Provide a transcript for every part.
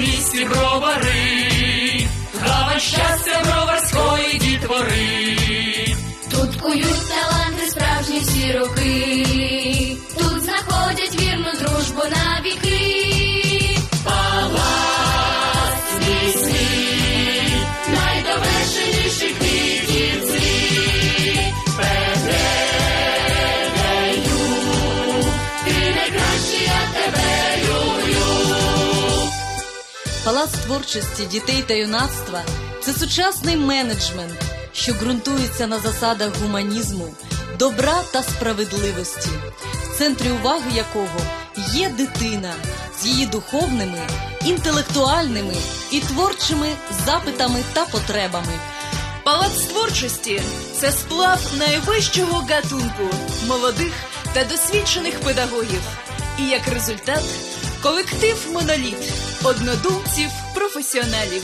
місті бровари, Гава щастя броварської дітвори. Тут кують таланти справжні всі роки. Палац творчості дітей та юнацтва це сучасний менеджмент, що ґрунтується на засадах гуманізму, добра та справедливості, в центрі уваги якого є дитина з її духовними, інтелектуальними і творчими запитами та потребами. Палац творчості це сплав найвищого гатунку молодих та досвідчених педагогів. І як результат колектив моноліт однодумців, професіоналів,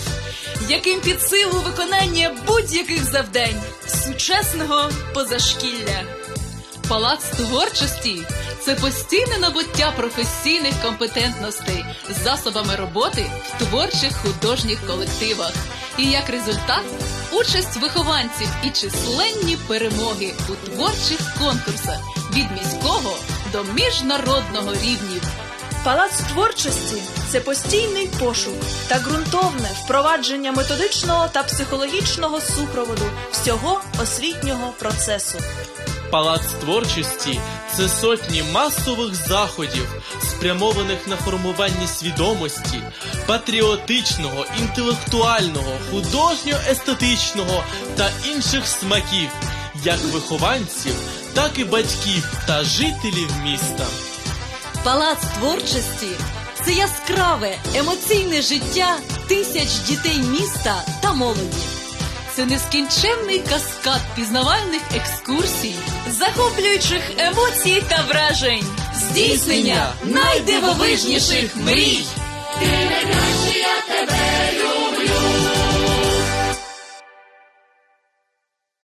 яким під силу виконання будь-яких завдань сучасного позашкілля. Палац творчості це постійне набуття професійних компетентностей засобами роботи в творчих художніх колективах. І як результат участь вихованців і численні перемоги у творчих конкурсах від міського до міжнародного рівнів. Палац творчості це постійний пошук та ґрунтовне впровадження методичного та психологічного супроводу всього освітнього процесу. Палац творчості це сотні масових заходів, спрямованих на формування свідомості, патріотичного, інтелектуального, художньо-естетичного та інших смаків, як вихованців, так і батьків та жителів міста. Палац творчості це яскраве емоційне життя тисяч дітей міста та молоді. Це нескінченний каскад пізнавальних екскурсій, захоплюючих емоцій та вражень, здійснення найдивовижніших мрій. Ти тебе.